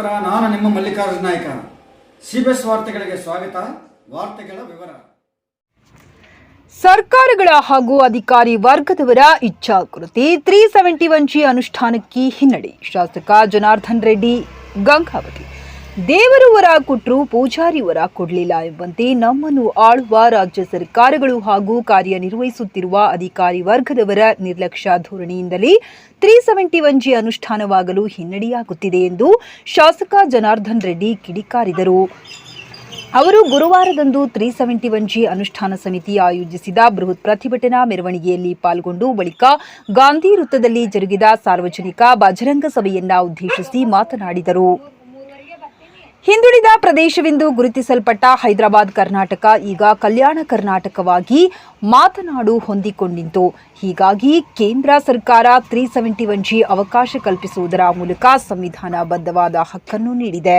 ನಮಸ್ಕಾರ ನಾನು ನಿಮ್ಮ ಮಲ್ಲಿಕಾರ್ಜುನ ನಾಯ್ಕ. ಸಿಬಿಎಸ್ ವಾರ್ತೆಗಳಿಗೆ ಸ್ವಾಗತ, ವಾರ್ತೆಗಳ ವಿವರ. ಸರ್ಕಾರಗಳ ಹಾಗೂ ಅಧಿಕಾರಿ ವರ್ಗದವರ ಇಚ್ಛಾಕೃತಿ ತ್ರೀ ಸೆವೆಂಟಿ ಒನ್ ಜಿ ಅನುಷ್ಠಾನಕ್ಕೆ ಹಿನ್ನಡೆ. ಶಾಸಕ ಜನಾರ್ದನ್ ರೆಡ್ಡಿ, ಗಂಗಾವತಿ. ದೇವರು ವರ ಕೊಟ್ಟರು ಪೂಜಾರಿ ವರ ಕೊಡಲಿಲ್ಲ ಎಂಬಂತೆ ನಮ್ಮನ್ನು ಆಳುವ ರಾಜ್ಯ ಸರ್ಕಾರಗಳು ಹಾಗೂ ಕಾರ್ಯನಿರ್ವಹಿಸುತ್ತಿರುವ ಅಧಿಕಾರಿ ವರ್ಗದವರ ನಿರ್ಲಕ್ಷ್ಯ ಧೋರಣೆಯಿಂದಲೇ ತ್ರೀ ಸೆವೆಂಟಿ ಒನ್ ಜಿ ಅನುಷ್ಠಾನವಾಗಲು ಹಿನ್ನಡೆಯಾಗುತ್ತಿದೆ ಎಂದು ಶಾಸಕ ಜನಾರ್ದನ್ ರೆಡ್ಡಿ ಕಿಡಿಕಾರಿದರು. ಅವರು ಗುರುವಾರದಂದು ತ್ರೀ ಸೆವೆಂಟಿ ಒನ್ ಜಿ ಅನುಷ್ಠಾನ ಸಮಿತಿ ಆಯೋಜಿಸಿದ ಬೃಹತ್ ಪ್ರತಿಭಟನಾ ಮೆರವಣಿಗೆಯಲ್ಲಿ ಪಾಲ್ಗೊಂಡು ಬಳಿಕ ಗಾಂಧಿ ವೃತ್ತದಲ್ಲಿ ಜರುಗಿದ ಸಾರ್ವಜನಿಕ ಬಜರಂಗ ಸಭೆಯನ್ನ ಉದ್ದೇಶಿಸಿ ಮಾತನಾಡಿದರು. ಹಿಂದುಳಿದ ಪ್ರದೇಶವೆಂದು ಗುರುತಿಸಲ್ಪಟ್ಟ ಹೈದರಾಬಾದ್ ಕರ್ನಾಟಕ ಈಗ ಕಲ್ಯಾಣ ಕರ್ನಾಟಕವಾಗಿ ಮಾತನಾಡು ಹೊಂದಿಕೊಂಡಿತು ಹೀಗಾಗಿ ಕೇಂದ್ರ ಸರ್ಕಾರ ತ್ರೀ ಸೆವೆಂಟಿ ಒನ್ ಜಿ ಅವಕಾಶ ಕಲ್ಪಿಸುವುದರ ಮೂಲಕ ಸಂವಿಧಾನ ಬದ್ಧವಾದ ಹಕ್ಕನ್ನು ನೀಡಿದೆ.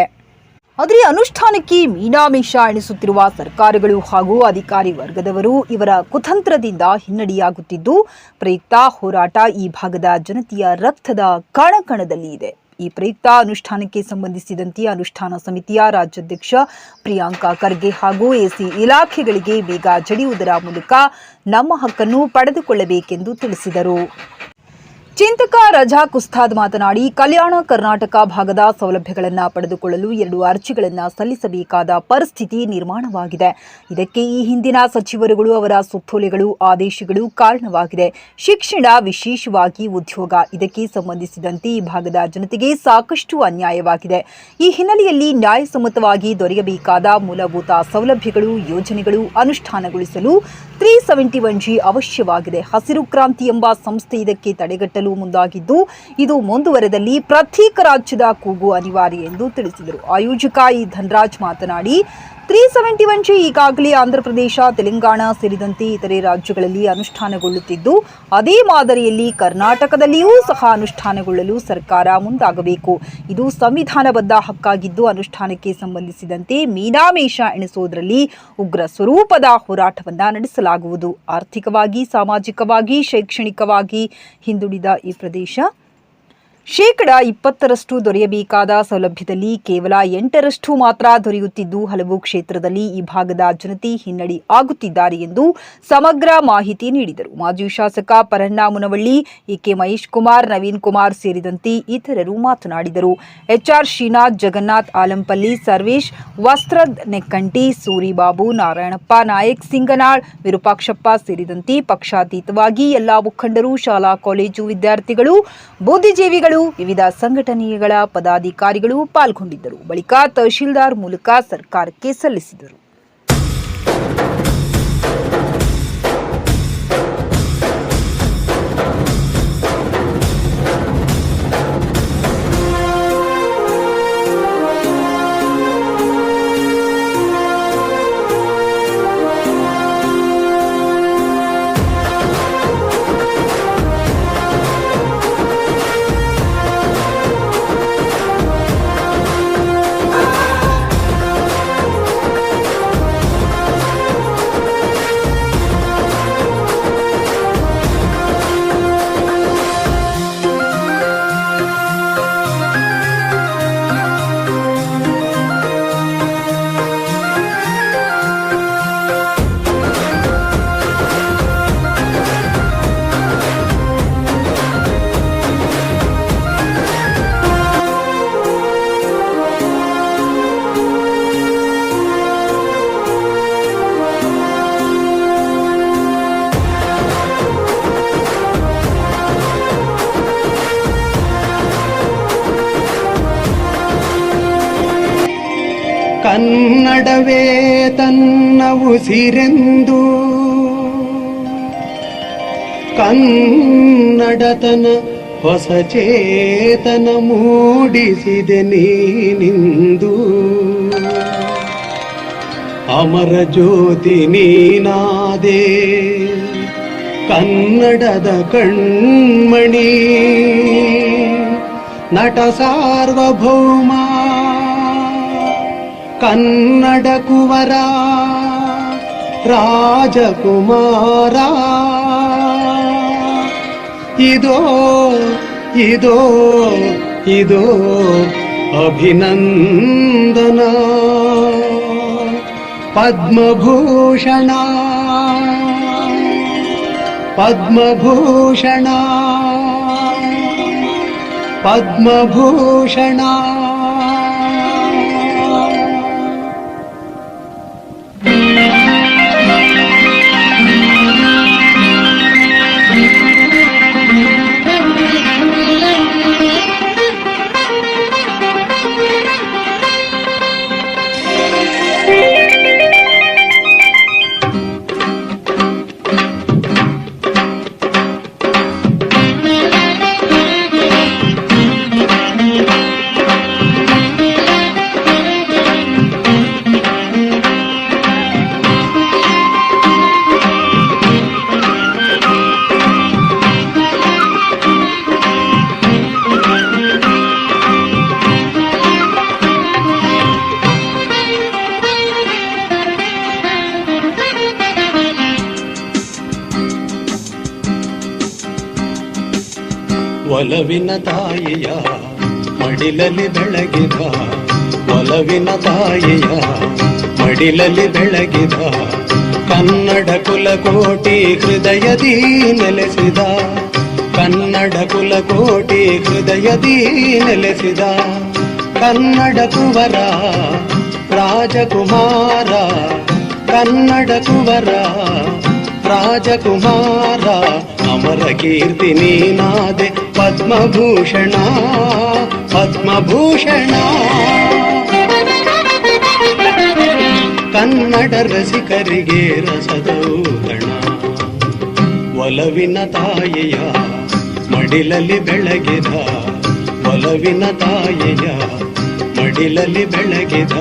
ಆದರೆ ಅನುಷ್ಠಾನಕ್ಕೆ ಮೀನಾಮೇಷ ಎಣಿಸುತ್ತಿರುವ ಸರ್ಕಾರಗಳು ಹಾಗೂ ಅಧಿಕಾರಿ ವರ್ಗದವರು ಇವರ ಕುತಂತ್ರದಿಂದ ಹಿನ್ನಡೆಯಾಗುತ್ತಿದ್ದು, ಪ್ರಯುಕ್ತ ಹೋರಾಟ ಈ ಭಾಗದ ಜನತೆಯ ರಕ್ತದ ಕಣಕಣದಲ್ಲಿ ಇದೆ ಈ ಪ್ರಯುಕ್ತ ಅನುಷ್ಠಾನಕ್ಕೆ ಸಂಬಂಧಿಸಿದಂತೆ ಅನುಷ್ಠಾನ ಸಮಿತಿಯ ರಾಜ್ಯಾಧ್ಯಕ್ಷ ಪ್ರಿಯಾಂಕಾ ಖರ್ಗೆ ಹಾಗೂ ಎಸಿ ಇಲಾಖೆಗಳಿಗೆ ಬೇಗ ಜಡಿಯುವುದರ ಮೂಲಕ ನಮ್ಮ ಹಕ್ಕನ್ನು ಪಡೆದುಕೊಳ್ಳಬೇಕೆಂದು ತಿಳಿಸಿದರು. ಚಿಂತಕ ರಜಾ ಕುಸ್ತಾದ್ ಮಾತನಾಡಿ, ಕಲ್ಯಾಣ ಕರ್ನಾಟಕ ಭಾಗದ ಸೌಲಭ್ಯಗಳನ್ನು ಪಡೆದುಕೊಳ್ಳಲು ಎರಡು ಅರ್ಜಿಗಳನ್ನು ಸಲ್ಲಿಸಬೇಕಾದ ಪರಿಸ್ಥಿತಿ ನಿರ್ಮಾಣವಾಗಿದೆ. ಇದಕ್ಕೆ ಈ ಹಿಂದಿನ ಸಚಿವರುಗಳು, ಅವರ ಸುತ್ತೋಲೆಗಳು, ಆದೇಶಗಳು ಕಾರಣವಾಗಿದೆ. ಶಿಕ್ಷಣ ವಿಶೇಷವಾಗಿ ಉದ್ಯೋಗ ಇದಕ್ಕೆ ಸಂಬಂಧಿಸಿದಂತೆ ಈ ಭಾಗದ ಜನತೆಗೆ ಸಾಕಷ್ಟು ಅನ್ಯಾಯವಾಗಿದೆ. ಈ ಹಿನ್ನೆಲೆಯಲ್ಲಿ ನ್ಯಾಯಸಮ್ಮತವಾಗಿ ದೊರೆಯಬೇಕಾದ ಮೂಲಭೂತ ಸೌಲಭ್ಯಗಳು, ಯೋಜನೆಗಳು ಅನುಷ್ಠಾನಗೊಳಿಸಲು ತ್ರೀ ಸೆವೆಂಟಿ ಒನ್ ಜಿ ಅವಶ್ಯವಾಗಿದೆ. ಹಸಿರು ಕ್ರಾಂತಿ ಎಂಬ ಸಂಸ್ಥೆ ಇದಕ್ಕೆ ತಡೆಗಟ್ಟಲು ಮುಂದಾಗಿದ್ದು ಇದು ಮುಂದುವರೆದಲ್ಲಿ ಪ್ರತ್ಯೇಕ ರಾಜ್ಯದ ಕೂಗು ಅನಿವಾರ್ಯ ಎಂದು ತಿಳಿಸಿದರು. ಆಯೋಜಕ ಈ ಧನರಾಜ್ ಮಾತನಾಡಿ ತ್ರೀ ಸೆವೆಂಟಿ ಒನ್ ಜಿ ಈಗಾಗಲೇ ಆಂಧ್ರಪ್ರದೇಶ ತೆಲಂಗಾಣ ಸೇರಿದಂತೆ ಇತರೆ ರಾಜ್ಯಗಳಲ್ಲಿ ಅನುಷ್ಠಾನಗೊಳ್ಳುತ್ತಿದ್ದು, ಅದೇ ಮಾದರಿಯಲ್ಲಿ ಕರ್ನಾಟಕದಲ್ಲಿಯೂ ಸಹ ಅನುಷ್ಠಾನಗೊಳ್ಳಲು ಸರ್ಕಾರ ಮುಂದಾಗಬೇಕು. ಇದು ಸಂವಿಧಾನಬದ್ಧ ಹಕ್ಕಾಗಿದ್ದು, ಅನುಷ್ಠಾನಕ್ಕೆ ಸಂಬಂಧಿಸಿದಂತೆ ಮೀನಾಮೇಷ ಎಣಿಸುವುದರಲ್ಲಿ ಉಗ್ರ ಸ್ವರೂಪದ ಹೋರಾಟವನ್ನು ನಡೆಸಲಾಗುವುದು. ಆರ್ಥಿಕವಾಗಿ, ಸಾಮಾಜಿಕವಾಗಿ, ಶೈಕ್ಷಣಿಕವಾಗಿ ಹಿಂದುಳಿದ ಈ ಪ್ರದೇಶ ಶೇಕಡ ಇಪ್ಪತ್ತರಷ್ಟು ದೊರೆಯಬೇಕಾದ ಸೌಲಭ್ಯದಲ್ಲಿ ಕೇವಲ ಎಂಟರಷ್ಟು ಮಾತ್ರ ದೊರೆಯುತ್ತಿದ್ದು, ಹಲವು ಕ್ಷೇತ್ರದಲ್ಲಿ ಈ ಭಾಗದ ಜನತೆ ಹಿನ್ನಡೆ ಆಗುತ್ತಿದ್ದಾರೆ ಎಂದು ಸಮಗ್ರ ಮಾಹಿತಿ ನೀಡಿದರು. ಮಾಜಿ ಶಾಸಕ ಪರಣ್ಣ ಮುನವಳ್ಳಿ, ಎಕೆ ಮಹೇಶ್ ಕುಮಾರ್, ನವೀನ್ ಕುಮಾರ್ ಸೇರಿದಂತೆ ಇತರರು ಮಾತನಾಡಿದರು. ಎಚ್ಆರ್ ಶ್ರೀನಾಥ್, ಜಗನ್ನಾಥ್ ಆಲಂಪಲ್ಲಿ, ಸರ್ವೇಶ್, ವಸ್ತ್ರದ್ ನೆಕ್ಕಂಟಿ, ಸೂರಿಬಾಬು, ನಾರಾಯಣಪ್ಪ, ನಾಯಕ್, ಸಿಂಗನಾಳ್, ವಿರೂಪಾಕ್ಷಪ್ಪ ಸೇರಿದಂತೆ ಪಕ್ಷಾತೀತವಾಗಿ ಎಲ್ಲಾ ಮುಖಂಡರು, ಶಾಲಾ, ಕಾಲೇಜು ವಿದ್ಯಾರ್ಥಿಗಳು, ಬುದ್ಧಿಜೀವಿಗಳು ವಿವಿಧ ಸಂಘಟನೆಗಳ ಪದಾಧಿಕಾರಿಗಳು ಪಾಲ್ಗೊಂಡಿದ್ದರು. ಬಳಿಕ ತಹಶೀಲ್ದಾರ್ ಮೂಲಕ ಸರ್ಕಾರಕ್ಕೆ ಸಲ್ಲಿಸಿದರು. ಕನ್ನಡವೇ ತನ್ನ ಉಸಿರೆಂದು ಕನ್ನಡತನ ಹೊಸ ಚೇತನ ಮೂಡಿಸಿದೆ ನೀನಿಂದು. ಅಮರ ಜ್ಯೋತಿ ನೀನಾದೆ, ಕನ್ನಡದ ಕಣ್ಮಣಿ, ನಟ ಸಾರ್ವಭೌಮ ಕನ್ನಡ ಕುವರ ರಾಜಕುಮಾರ ಇದೋ ಇದೋ ಇದೋ ಅಭಿನಂದನ ಪದ್ಮಭೂಷಣ ಪದ್ಮಭೂಷಣ ಪದ್ಮಭೂಷಣ ಒಲವಿನ ತಾಯಿಯ ಮಡಿಲಲ್ಲಿ ಬೆಳಗಿದ, ಒಲವಿನ ತಾಯಿಯ ಮಡಿಲಲ್ಲಿ ಬೆಳಗಿದ, ಕನ್ನಡ ಕುಲಕೋಟಿ ಹೃದಯದಿ ನೆಲೆಸಿದ, ಕನ್ನಡ ಕುಲಕೋಟಿ ಹೃದಯದಿ ನೆಲೆಸಿದ, ಕನ್ನಡ ಕುವರ ರಾಜಕುಮಾರ, ಕನ್ನಡ ಕುವರ ರಾಜಕುಮಾರ, ಅಮರ ಕೀರ್ತಿ ನೀನಾದೆ ಪದ್ಮಭೂಷಣ ಪದ್ಮಭೂಷಣ. ಕನ್ನಡ ರಸಿಕರಿಗೆ ರಸದೌತಣ. ಒಲವಿನ ತಾಯಿಯ ಮಡಿಲಲ್ಲಿ ಬೆಳಗಿದ, ಒಲವಿನ ತಾಯಿಯ ಮಡಿಲಲ್ಲಿ ಬೆಳಗಿದ,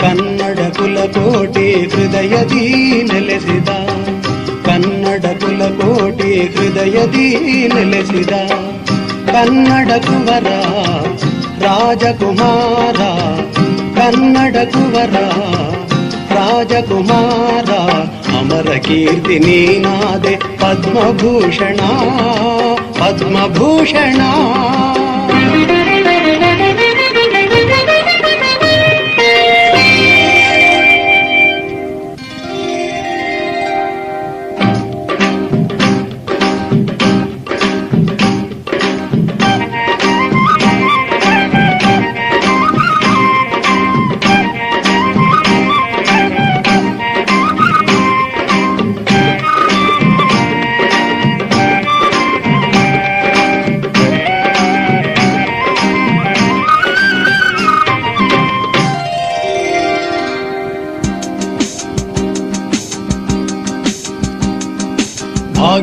ಕನ್ನಡ ಕುಲಕೋಟಿ ಹೃದಯದಿ ನೆಲೆಸಿದ. ಕನ್ನಡ ಕುಲಕೋಟಿ ಹೃದಯದಿ ನೆಲೆಸಿದ ಕನ್ನಡ ಕುವರ ರಾಜಕುಮಾರ ಕನ್ನಡ ಕುವರ ರಾಜಕುಮಾರ ಅಮರ ಕೀರ್ತಿ ನೀನಾದೆ ಪದ್ಮಭೂಷಣ ಪದ್ಮಭೂಷಣ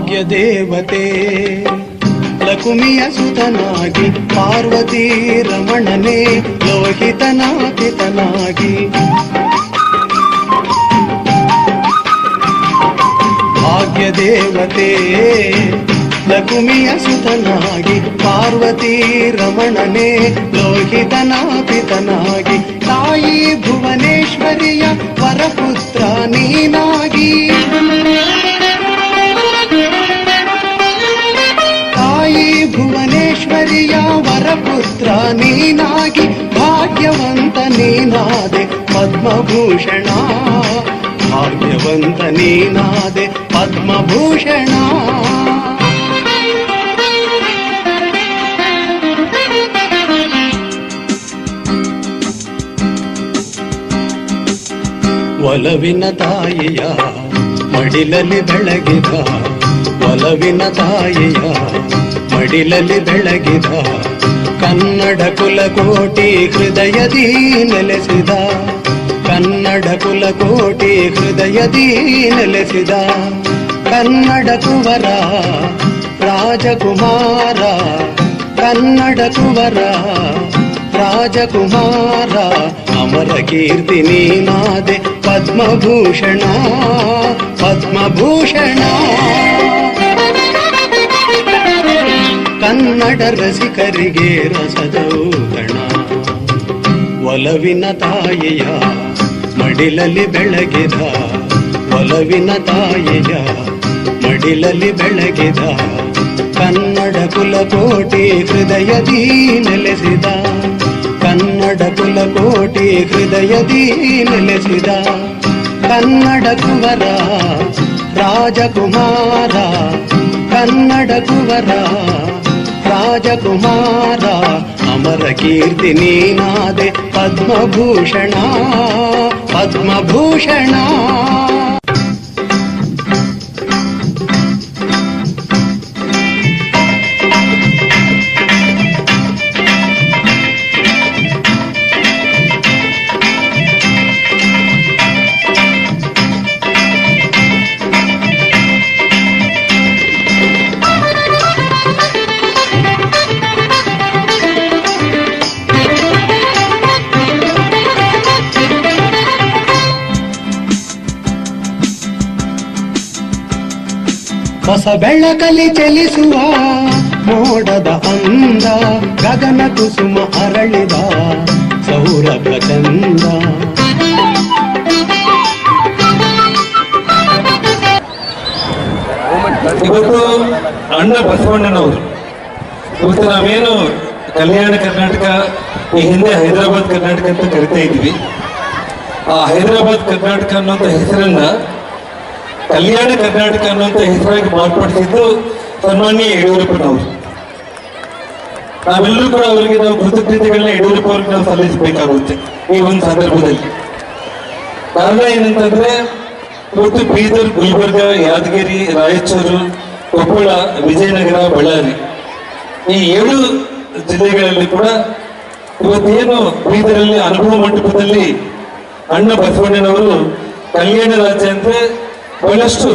ಭಾಗ್ಯ ದೇವತೆ, ಲಕುಮಿಯ ಸುತನಾಗಿ, ಪಾರ್ವತಿ ರಮಣನೇ ಲೋಹಿತನಾಪಿತನಾಗಿ ಭಾಗ್ಯ ದೇವತೆ, ಲಕುಮಿಯ ಸುತನಾಗಿ, ಪಾರ್ವತಿ ರಮಣನೇ ಲೋಹಿತನಾಪಿತನಾಗಿ ತಾಯಿ ಭುವನೇಶ್ವರಿಯ ವರಪುತ್ರ ಪದ್ಮಭೂಷಣ. ಭಾಗ್ಯವಂತ ನೀನಾದೆ ಪದ್ಮಭೂಷಣ. ಒಲವಿನ ತಾಯಿಯ ಮಡಿಲಲ್ಲಿ ಬೆಳಗಿದ, ಒಲವಿನ ತಾಯಿಯ ಮಡಿಲಲ್ಲಿ ಬೆಳಗಿದ, ಕನ್ನಡ ಕುಲಕೋಟಿ ಹೃದಯದಿ ನೆಲೆಸಿದ. ಕನ್ನಡ ಕುಲಕೋಟಿ ಹೃದಯದಿ ನೆಲೆಸಿದ ಕನ್ನಡ ಕುವರ ರಾಜಕುಮಾರ, ಕನ್ನಡ ಕುವರ ರಾಜಕುಮಾರ, ಅಮರ ಕೀರ್ತಿ ನೀನಾದೆ ಪದ್ಮಭೂಷಣ ಪದ್ಮಭೂಷಣ. ಕನ್ನಡ ರಸಿಕರಿಗೆ ರಸದೌತಣ ಒಲವಿನ ತಾಯಿಯ ಮಡಿಲಲ್ಲಿ ಬೆಳಗಿದ ಒಲವಿನ ತಾಯಿಯ, ಮಡಿಲಲ್ಲಿ ಬೆಳಗಿದ ಕನ್ನಡ ಕುಲಕೋಟಿ ಹೃದಯದಿ ನೆಲೆಸಿದ, ಕನ್ನಡ ಕುಲಕೋಟಿ ಹೃದಯದಿ ನೆಲೆಸಿದ, ಕನ್ನಡ ಕುವರ ರಾಜಕುಮಾರ, ಕನ್ನಡ ಕುವರ ರಾಜಕುಮಾರ, ಅಮರ ಕೀರ್ತಿ ನೀನಾದೆ ಪದ್ಮಭೂಷಣ. ಪದ್ಮಭೂಷಣ ಹೊಸ ಬೆಳಕಲಿ ಚಲಿಸುವ ಮೋಡದ ಅಂದ, ಗಗನ ಕುಸುಮ ಅರಳಿದ ಸೌರಭ ಚಂದ ಇವತ್ತು ಅಣ್ಣ ಬಸವಣ್ಣನವರು. ಇವತ್ತು ನಾವೇನು ಕಲ್ಯಾಣ ಕರ್ನಾಟಕ, ಈ ಹಿಂದೆ ಹೈದರಾಬಾದ್ ಕರ್ನಾಟಕ ಅಂತ ಕರಿತಾ ಇದ್ವಿ ಆ ಹೈದರಾಬಾದ್ ಕರ್ನಾಟಕ ಅನ್ನೋಂಥ ಹೆಸರನ್ನ ಕಲ್ಯಾಣ ಕರ್ನಾಟಕ ಅನ್ನುವಂಥ ಹೆಸರಾಗಿ ಮಾರ್ಪಡಿಸಿದ್ದು ಸನ್ಮಾನ್ಯ ಯಡಿಯೂರಪ್ಪನವರು ನಾವೆಲ್ಲರೂ ಕೂಡ ಅವರಿಗೆ ನಾವು ಕೃತಜ್ಞತೆಗಳನ್ನ ಯಡಿಯೂರಪ್ಪ ಅವ್ರಿಗೆ ನಾವು ಸಲ್ಲಿಸಬೇಕಾಗುತ್ತೆ ಈ ಒಂದು ಸಂದರ್ಭದಲ್ಲಿ. ಕಾರಣ ಏನಂತಂದ್ರೆ, ಇವತ್ತು ಬೀದರ್, ಗುಲ್ಬರ್ಗ, ಯಾದಗಿರಿ, ರಾಯಚೂರು, ಕೊಪ್ಪಳ, ವಿಜಯನಗರ, ಬಳ್ಳಾರಿ ಈ ಏಳು ಜಿಲ್ಲೆಗಳಲ್ಲಿ ಕೂಡ ಇವತ್ತೇನು ಬೀದರಲ್ಲಿ ಅನುಭವ ಮಂಟಪದಲ್ಲಿ ಅಣ್ಣ ಬಸವಣ್ಣನವರು ಕಲ್ಯಾಣ ರಾಜ್ಯ ಅಂದ್ರೆ ಬಹಳಷ್ಟು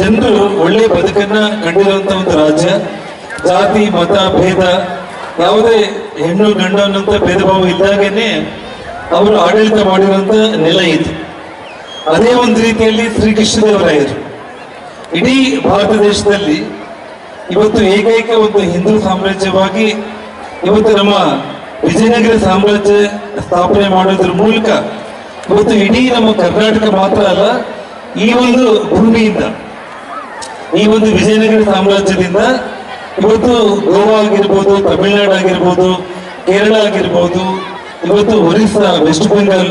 ಜನರು ಒಳ್ಳೆ ಬದುಕನ್ನ ಕಂಡಿರುವಂತ ಒಂದು ರಾಜ್ಯ. ಜಾತಿ, ಮತ, ಭೇದ ಯಾವುದೇ ಹೆಣ್ಣು, ಗಂಡ ಅನ್ನುವಂಥ ಭೇದ ಭಾವ ಇದ್ದಾಗೇನೆ ಅವರು ಆಡಳಿತ ಮಾಡಿರುವಂತ ನೆಲ ಇದು. ಅದೇ ಒಂದು ರೀತಿಯಲ್ಲಿ ಶ್ರೀಕೃಷ್ಣದೇವರಾಯರು. ಇಡೀ ಭಾರತ ದೇಶದಲ್ಲಿ ಇವತ್ತು ಏಕೈಕ ಒಂದು ಹಿಂದೂ ಸಾಮ್ರಾಜ್ಯವಾಗಿ ಇವತ್ತು ನಮ್ಮ ವಿಜಯನಗರ ಸಾಮ್ರಾಜ್ಯ ಸ್ಥಾಪನೆ ಮಾಡೋದ್ರ ಮೂಲಕ ಇವತ್ತು ಇಡೀ ನಮ್ಮ ಕರ್ನಾಟಕ ಮಾತ್ರ ಅಲ್ಲ ಈ ಒಂದು ಭೂಮಿಯಿಂದ, ಈ ಒಂದು ವಿಜಯನಗರ ಸಾಮ್ರಾಜ್ಯದಿಂದ ಇವತ್ತು ಗೋವಾ ಆಗಿರ್ಬೋದು, ತಮಿಳುನಾಡು ಆಗಿರ್ಬೋದು, ಕೇರಳ ಆಗಿರ್ಬೋದು, ಇವತ್ತು ಒರಿಸ್ಸಾ, ವೆಸ್ಟ್ ಬೆಂಗಾಲ್,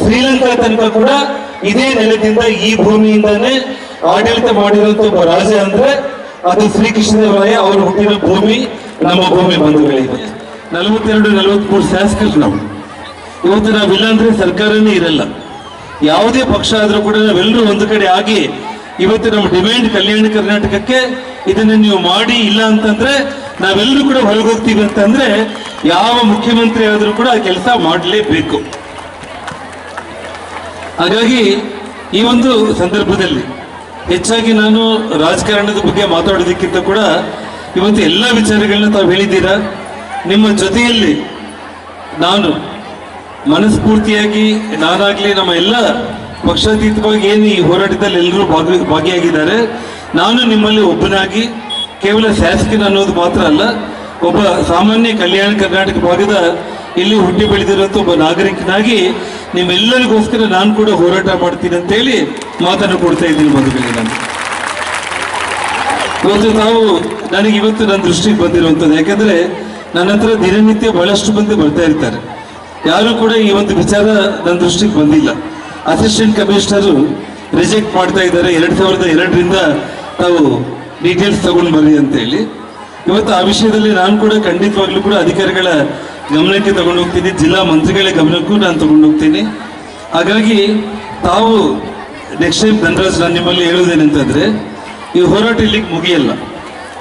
ಶ್ರೀಲಂಕಾ ತನಕ ಕೂಡ ಇದೇ ನೆಲದಿಂದ ಈ ಭೂಮಿಯಿಂದಾನೇ ಆಡಳಿತ ಮಾಡಿರುವಂತ ಒಬ್ಬ ರಾಜ ಅಂದ್ರೆ ಅದು ಶ್ರೀಕೃಷ್ಣದೇವರಾಯ ಅವರು ಹುಟ್ಟಿರೋ ಭೂಮಿ, ನಮ್ಮ ಭೂಮಿ ಬಂಧುಗಳಿವೆ. ನಲವತ್ತೆರಡು ನಲವತ್ಮೂರು ಶಾಸಕರು ನಾವು. ಇವತ್ತು ನಾವಿಲ್ಲ ಅಂದ್ರೆ ಸರ್ಕಾರನೇ ಇರಲ್ಲ. ಯಾವುದೇ ಪಕ್ಷ ಆದರೂ ಕೂಡ ನಾವೆಲ್ಲರೂ ಒಂದು ಕಡೆ ಆಗಿ ಇವತ್ತು ನಮ್ಮ ಡಿಮ್ಯಾಂಡ್ ಕಲ್ಯಾಣ ಕರ್ನಾಟಕಕ್ಕೆ ಇದನ್ನು ನೀವು ಮಾಡಿ ಇಲ್ಲ ಅಂತಂದ್ರೆ ನಾವೆಲ್ಲರೂ ಕೂಡ ಹೊರಗೋಗ್ತೀವಿ ಅಂತಂದ್ರೆ ಯಾವ ಮುಖ್ಯಮಂತ್ರಿ ಆದರೂ ಕೂಡ ಆ ಕೆಲಸ ಮಾಡಲೇಬೇಕು. ಹಾಗಾಗಿ ಈ ಒಂದು ಸಂದರ್ಭದಲ್ಲಿ ಹೆಚ್ಚಾಗಿ ನಾನು ರಾಜಕಾರಣದ ಬಗ್ಗೆ ಮಾತಾಡೋದಕ್ಕಿಂತ ಕೂಡ ಇವತ್ತು ಎಲ್ಲ ವಿಚಾರಗಳನ್ನ ತಾವು ಹೇಳಿದ್ದೀರಾ? ನಿಮ್ಮ ಜೊತೆಯಲ್ಲಿ ನಾನು ಮನಸ್ಫೂರ್ತಿಯಾಗಿ ನಾನಾಗ್ಲಿ ನಮ್ಮ ಎಲ್ಲ ಪಕ್ಷಾತೀತವಾಗಿ ಏನು ಈ ಹೋರಾಟದಲ್ಲಿ ಎಲ್ಲರೂ ಭಾಗಿ, ಭಾಗಿಯಾಗಿದ್ದಾರೆ, ನಾನು ನಿಮ್ಮಲ್ಲಿ ಒಬ್ಬನಾಗಿ, ಕೇವಲ ಶಾಸಕನ ಅನ್ನೋದು ಮಾತ್ರ ಅಲ್ಲ, ಒಬ್ಬ ಸಾಮಾನ್ಯ ಕಲ್ಯಾಣ ಕರ್ನಾಟಕ ಭಾಗದ ಇಲ್ಲಿ ಹುಟ್ಟಿ ಬೆಳೆದಿರುವಂತ ಒಬ್ಬ ನಾಗರಿಕನಾಗಿ ನಿಮ್ಮೆಲ್ಲರಿಗೋಸ್ಕರ ನಾನು ಕೂಡ ಹೋರಾಟ ಮಾಡ್ತೀನಿ ಅಂತೇಳಿ ಮಾತನ್ನು ಕೊಡ್ತಾ ಇದ್ದೀನಿ ಮದುವೆಗೆ ನಾನು. ಇವತ್ತು ನಾವು ನನಗೆ ಇವತ್ತು ನನ್ನ ದೃಷ್ಟಿಗೆ ಬಂದಿರುವಂಥದ್ದು ಯಾಕಂದ್ರೆ ನನ್ನ ಹತ್ರ ದಿನನಿತ್ಯ ಬಹಳಷ್ಟು ಮಂದಿ ಬರ್ತಾ ಇರ್ತಾರೆ. ಯಾರು ಕೂಡ ಈ ಒಂದು ವಿಚಾರ ನನ್ನ ದೃಷ್ಟಿಗೆ ಬಂದಿಲ್ಲ. ಅಸಿಸ್ಟೆಂಟ್ ಕಮಿಷನರ್ ರಿಜೆಕ್ಟ್ ಮಾಡ್ತಾ ಇದ್ದಾರೆ. ಎರಡ್ ಸಾವಿರದ ಎರಡರಿಂದ ತಾವು ಡೀಟೇಲ್ಸ್ ತಗೊಂಡು ಬರ್ರಿ ಅಂತ ಹೇಳಿ. ಇವತ್ತು ಆ ವಿಷಯದಲ್ಲಿ ನಾನು ಕೂಡ ಖಂಡಿತವಾಗ್ಲೂ ಕೂಡ ಅಧಿಕಾರಿಗಳ ಗಮನಕ್ಕೆ ತಗೊಂಡು ಹೋಗ್ತೀನಿ. ಜಿಲ್ಲಾ ಮಂತ್ರಿಗಳ ಗಮನಕ್ಕೂ ನಾನು ತಗೊಂಡು ಹೋಗ್ತೀನಿ. ಹಾಗಾಗಿ ತಾವು ನೆಕ್ಸ್ಟ್ ಟೈಮ್ ಧನರಾಜ್, ನಾನು ನಿಮ್ಮಲ್ಲಿ ಹೇಳುವುದೇನಂತಂದ್ರೆ ಈ ಹೋರಾಟ ಇಲ್ಲಿಗೆ ಮುಗಿಯಲ್ಲ.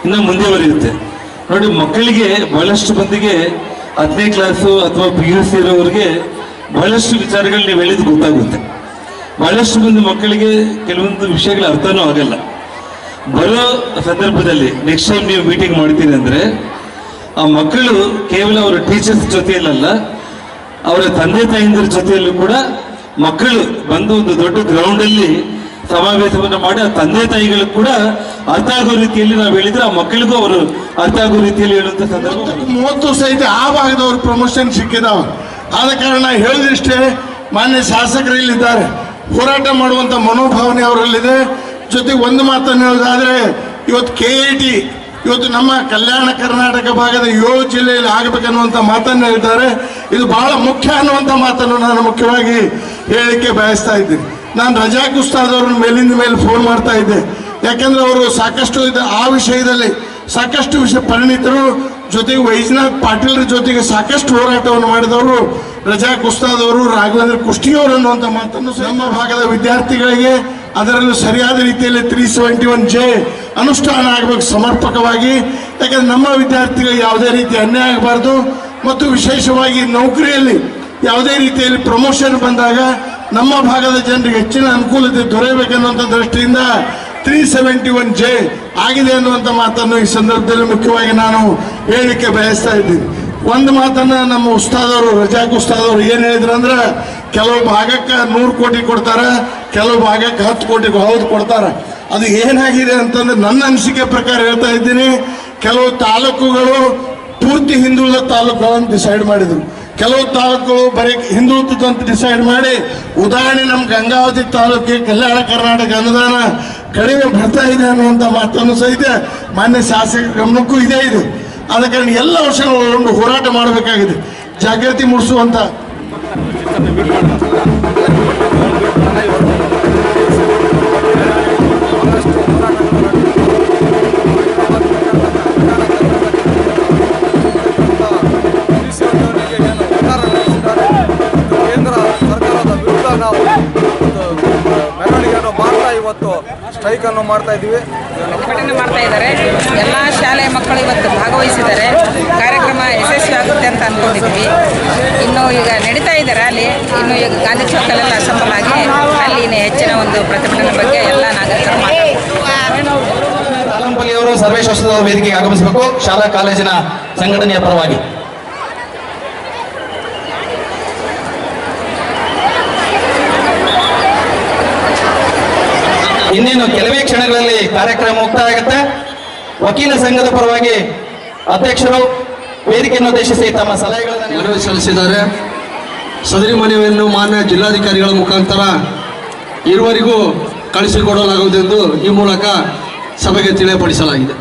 ಇನ್ನ ಬರೆಯುತ್ತೆ. ನೋಡಿ, ಮಕ್ಕಳಿಗೆ ಬಹಳಷ್ಟು ಮಂದಿಗೆ ಹತ್ತನೇ ಕ್ಲಾಸು ಅಥವಾ ಪಿ ಯು ಸಿ ಇರೋರಿಗೆ ಬಹಳಷ್ಟು ವಿಚಾರಗಳು ನೀವು ಹೇಳಿದ್ದು ಗೊತ್ತಾಗುತ್ತೆ. ಬಹಳಷ್ಟು ಮಂದಿ ಮಕ್ಕಳಿಗೆ ಕೆಲವೊಂದು ವಿಷಯಗಳ ಅರ್ಥನೂ ಆಗಲ್ಲ. ಬರೋ ಸಂದರ್ಭದಲ್ಲಿ ನೆಕ್ಸ್ಟ್ ಟೈಮ್ ನೀವು ಮೀಟಿಂಗ್ ಮಾಡ್ತೀರಿ ಅಂದರೆ, ಆ ಮಕ್ಕಳು ಕೇವಲ ಅವರ ಟೀಚರ್ಸ್ ಜೊತೆಯಲ್ಲ ಅವರ ತಂದೆ ತಾಯಿಂದರ ಜೊತೆಯಲ್ಲೂ ಕೂಡ ಮಕ್ಕಳು ಬಂದು ಒಂದು ದೊಡ್ಡ ಗ್ರೌಂಡ್ ಅಲ್ಲಿ ಸಮಾವೇಶವನ್ನ ಮಾಡಿ ಆ ತಂದೆ ತಾಯಿಗಳು ಕೂಡ ಅರ್ಥ ಆಗೋ ರೀತಿಯಲ್ಲಿ ನಾವು ಹೇಳಿದ್ರೆ ಆ ಮಕ್ಕಳಿಗೂ ಅವರು ಅರ್ಥ ಆಗೋ ರೀತಿಯಲ್ಲಿ ಹೇಳುವಂತ ಸಂದರ್ಭ. ಮೂವತ್ತು ಸಹಿತ ಆ ಭಾಗದವ್ರ ಪ್ರಮೋಷನ್ ಸಿಕ್ಕಿದಾವ. ಆದ ಕಾರಣ ಹೇಳಿದಿಷ್ಟೇ, ಮಾನ್ಯ ಶಾಸಕರು ಇಲ್ಲಿದ್ದಾರೆ. ಹೋರಾಟ ಮಾಡುವಂತ ಮನೋಭಾವನೆ ಅವರಲ್ಲಿದೆ. ಜೊತೆಗೆ ಒಂದು ಮಾತನ್ನು ಹೇಳೋದಾದ್ರೆ ಇವತ್ತು ಕೆ ಟಿ ಇವತ್ತು ನಮ್ಮ ಕಲ್ಯಾಣ ಕರ್ನಾಟಕ ಭಾಗದ ಏಳು ಜಿಲ್ಲೆಯಲ್ಲಿ ಆಗಬೇಕನ್ನುವಂಥ ಮಾತನ್ನು ಹೇಳ್ತಾರೆ ಇದು ಬಹಳ ಮುಖ್ಯ ಅನ್ನುವಂಥ ಮಾತನ್ನು ನಾನು ಮುಖ್ಯವಾಗಿ ಹೇಳಲಿಕ್ಕೆ ಬಯಸ್ತಾ ಇದ್ದೀನಿ. ನಾನು ರಜಾಕ್ ಉಸ್ತಾದ್ ಅವ್ರನ್ನ ಮೇಲಿಂದ ಮೇಲೆ ಫೋನ್ ಮಾಡ್ತಾ ಇದ್ದೆ. ಯಾಕಂದ್ರೆ ಅವರು ಸಾಕಷ್ಟು ಇದು ಆ ವಿಷಯದಲ್ಲಿ ಸಾಕಷ್ಟು ವಿಷಯ ಪರಿಣಿತರು ಜೊತೆಗೆ ವೈಜ್ನಾಥ್ ಪಾಟೀಲ್ರ ಜೊತೆಗೆ ಸಾಕಷ್ಟು ಹೋರಾಟವನ್ನು ಮಾಡಿದವರು ರಜಾ ಕುಸ್ತಾದವರು ರಾಘವೇಂದ್ರ ಕುಷ್ಟಿಯವರು ಅನ್ನುವಂಥ ಮಾತನ್ನು ನಮ್ಮ ಭಾಗದ ವಿದ್ಯಾರ್ಥಿಗಳಿಗೆ ಅದರಲ್ಲೂ ಸರಿಯಾದ ರೀತಿಯಲ್ಲಿ ತ್ರೀ ಸೆವೆಂಟಿ ಒನ್ ಜೆ ಅನುಷ್ಠಾನ ಆಗಬೇಕು ಸಮರ್ಪಕವಾಗಿ. ಯಾಕಂದ್ರೆ ನಮ್ಮ ವಿದ್ಯಾರ್ಥಿಗಳಿಗೆ ಯಾವುದೇ ರೀತಿ ಅನ್ಯಾಯ ಆಗಬಾರ್ದು. ಮತ್ತು ವಿಶೇಷವಾಗಿ ನೌಕರಿಯಲ್ಲಿ ಯಾವುದೇ ರೀತಿಯಲ್ಲಿ ಪ್ರಮೋಷನ್ ಬಂದಾಗ ನಮ್ಮ ಭಾಗದ ಜನರಿಗೆ ಹೆಚ್ಚಿನ ಅನುಕೂಲತೆ ದೊರೆಯಬೇಕೆನ್ನುವಂಥ ದೃಷ್ಟಿಯಿಂದ ತ್ರೀ ಸೆವೆಂಟಿ ಒನ್ ಜೆ ಆಗಿದೆ ಅನ್ನುವಂಥ ಮಾತನ್ನು ಈ ಸಂದರ್ಭದಲ್ಲಿ ಮುಖ್ಯವಾಗಿ ನಾನು ಹೇಳಲಿಕ್ಕೆ ಬಯಸ್ತಾ ಇದ್ದೀನಿ. ಒಂದು ಮಾತನ್ನು ನಮ್ಮ ಉಸ್ತಾದವರು, ರಜಾಕ್ ಉಸ್ತಾದವರು ಏನು ಹೇಳಿದ್ರು ಅಂದ್ರೆ, ಕೆಲವು ಭಾಗಕ್ಕೆ ನೂರು ಕೋಟಿ ಕೊಡ್ತಾರೆ, ಕೆಲವು ಭಾಗಕ್ಕೆ ಹತ್ತು ಕೋಟಿ ಹೌದು, ಕೊಡ್ತಾರೆ. ಅದು ಏನಾಗಿದೆ ಅಂತಂದ್ರೆ ನನ್ನ ಅನಿಸಿಕೆ ಪ್ರಕಾರ ಹೇಳ್ತಾ ಇದ್ದೀನಿ. ಕೆಲವು ತಾಲೂಕುಗಳು ಪೂರ್ತಿ ಹಿಂದುಳಿದ ತಾಲೂಕುಗಳನ್ನು ಡಿಸೈಡ್ ಮಾಡಿದ್ರು. ಕೆಲವು ತಾಲೂಕುಗಳು ಬರೀ ಹಿಂದುಳಿದ ಅಂತ ಡಿಸೈಡ್ ಮಾಡಿ, ಉದಾಹರಣೆ ನಮ್ಮ ಗಂಗಾವತಿ ತಾಲೂಕಿಗೆ ಕಲ್ಯಾಣ ಕರ್ನಾಟಕ ಅನುದಾನ ಕಡಿಮೆ ಬರ್ತಾ ಇದೆ ಅನ್ನುವಂಥ ಮಾತನ್ನು ಸಹಿತ ಮಾನ್ಯ ಶಾಸಕ ಗಮನಕ್ಕೂ ಇದೇ ಇದೆ. ಆದ ಕಾರಣ ಎಲ್ಲ ವರ್ಷಗಳನ್ನು ಹೋರಾಟ ಮಾಡಬೇಕಾಗಿದೆ. ಜಾಗೃತಿ ಮೂಡಿಸುವಂತ ಸ್ಟ್ರೈಕ್ ಅನ್ನು ಮಾಡ್ತಾ ಇದ್ದೀವಿ. ಮಾಡ್ತಾ ಇದ್ದಾರೆ. ಎಲ್ಲ ಶಾಲೆಯ ಮಕ್ಕಳು ಇವತ್ತು ಭಾಗವಹಿಸಿದ್ದಾರೆ. ಕಾರ್ಯಕ್ರಮ ಯಶಸ್ವಿ ಆಗುತ್ತೆ ಅಂತ ಅಂದ್ಕೊಂಡಿದ್ವಿ ಇನ್ನು ಈಗ ನಡೀತಾ ಇದೆ ರ್ಯಾಲಿ ಇನ್ನು ಈಗ ಗಾಂಧಿ ಚೌಕಲ್ಲೆಲ್ಲ ಅಸೆಂಬಲ್ ಆಗಿ ಅಲ್ಲಿ ಇನ್ನು ಹೆಚ್ಚಿನ ಒಂದು ಪ್ರತಿಭಟನೆ ಬಗ್ಗೆ ಎಲ್ಲ ನಾಗರಿಕರು ಮಾತಾಡ್ತಾರೆ. ವೇದಿಕೆಗೆ ಆಗಮಿಸಬೇಕು. ಶಾಲಾ ಕಾಲೇಜಿನ ಸಂಘಟನೆಯ ಪರವಾಗಿ. ಇನ್ನೇನು ಕೆಲವೇ ಕ್ಷಣಗಳಲ್ಲಿ ಕಾರ್ಯಕ್ರಮ ಮುಕ್ತಾಯ ಆಗುತ್ತೆ. ವಕೀಲ ಸಂಘದ ಪರವಾಗಿ ಅಧ್ಯಕ್ಷರು ವೇದಿಕೆಯನ್ನು ಉದ್ದೇಶಿಸಿ ತಮ್ಮ ಸಲಹೆಗಳನ್ನು ಮನವಿ ಸಲ್ಲಿಸಿದ್ದಾರೆ. ಸದರಿ ಮನವಿಯನ್ನು ಮಾನ್ಯ ಜಿಲ್ಲಾಧಿಕಾರಿಗಳ ಮುಖಾಂತರ ಇರುವರಿಗೂ ಕಳಿಸಿಕೊಡಲಾಗುವುದೆಂದು ಈ ಮೂಲಕ ಸಭೆಗೆ ತಿಳಿಯಪಡಿಸಲಾಗಿದೆ.